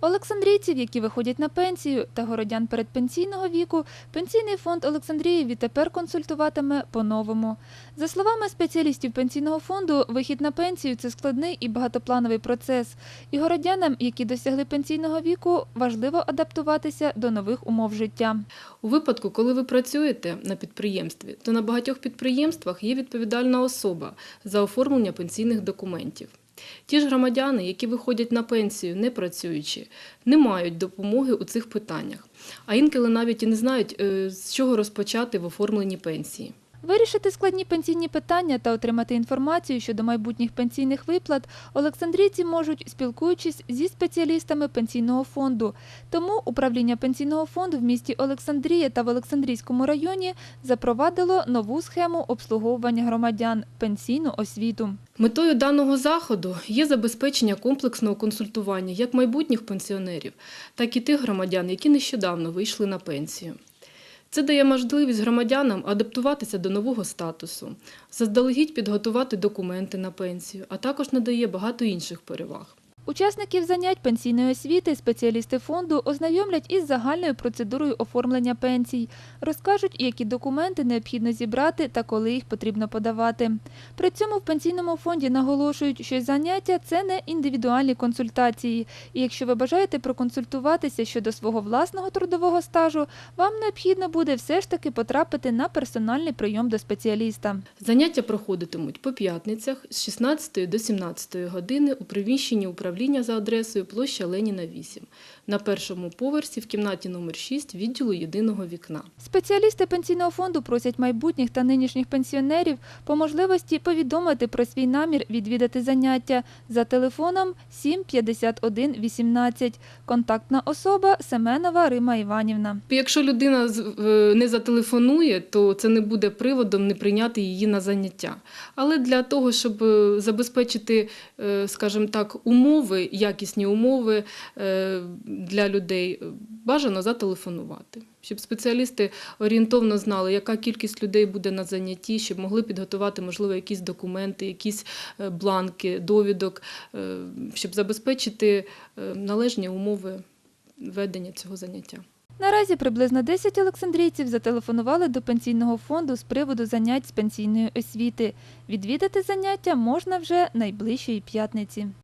Олександрійців, які виходять на пенсію, та городян передпенсійного віку, пенсійний фонд Олександрії відтепер консультуватиме по-новому. За словами спеціалістів пенсійного фонду, вихід на пенсію це складний і багатоплановий процес. І городянам, які досягли пенсійного віку, важливо адаптуватися до нових умов життя. У випадку, коли ви працюєте на підприємстві, то на багатьох підприємствах є відповідальна особа за оформлення пенсійних документів. Ті ж громадяни, які виходять на пенсію не працюючи, не мають допомоги у цих питаннях, а інколи навіть і не знають, е, з чого розпочати в оформленні пенсії. Вирішити складні пенсійні питання та отримати інформацію щодо майбутніх пенсійних виплат олександрійці можуть, спілкуючись зі спеціалістами пенсійного фонду. Тому управління пенсійного фонду в місті Олександрія та в Олександрійському районі запровадило нову схему обслуговування громадян пенсійну освіту. Метою даного заходу є забезпечення комплексного консультування як майбутніх пенсіонерів, так і тих громадян, які нещодавно вийшли на пенсію. Це дає можливість громадянам адаптуватися до нового статусу, заздалегідь підготувати документи на пенсію, а також надає багато інших переваг. Учасників занять пенсійної освіти спеціалісти фонду ознайомлять із загальною процедурою оформлення пенсій, розкажуть, які документи необхідно зібрати та коли їх потрібно подавати. При цьому в пенсійному фонді наголошують, що заняття це не індивідуальні консультації. І якщо ви бажаєте проконсультуватися щодо свого власного трудового стажу, вам необхідно буде все ж таки потрапити на персональний прийом до спеціаліста. Заняття проходитимуть по п'ятницях з 16 до 17 години у приміщенні управління за адресою площа Леніна 8 на першому поверсі в кімнаті номер 6 відділу єдиного вікна. Спеціалісти пенсійного фонду просять майбутніх та нинішніх пенсіонерів по можливості повідомити про свій намір відвідати заняття за телефоном 7 51 18. Контактна особа Семенова Рима Іванівна. Якщо людина не зателефонує, то це не буде приводом не прийняти її на заняття. Але для того, щоб е, забезпечити, е, скажімо так, умови, якісні умови е, для людей, бажано зателефонувати. Щоб спеціалісти орієнтовно знали, яка кількість людей буде на занятті, щоб могли підготувати, можливо, якісь документи, якісь е, бланки, довідок, е, щоб забезпечити належні умови ведення цього заняття. Наразі приблизно 10 олександрійців зателефонували до пенсійного фонду з приводу занять з пенсійної освіти. Відвідати заняття можна вже найближчої п'ятниці.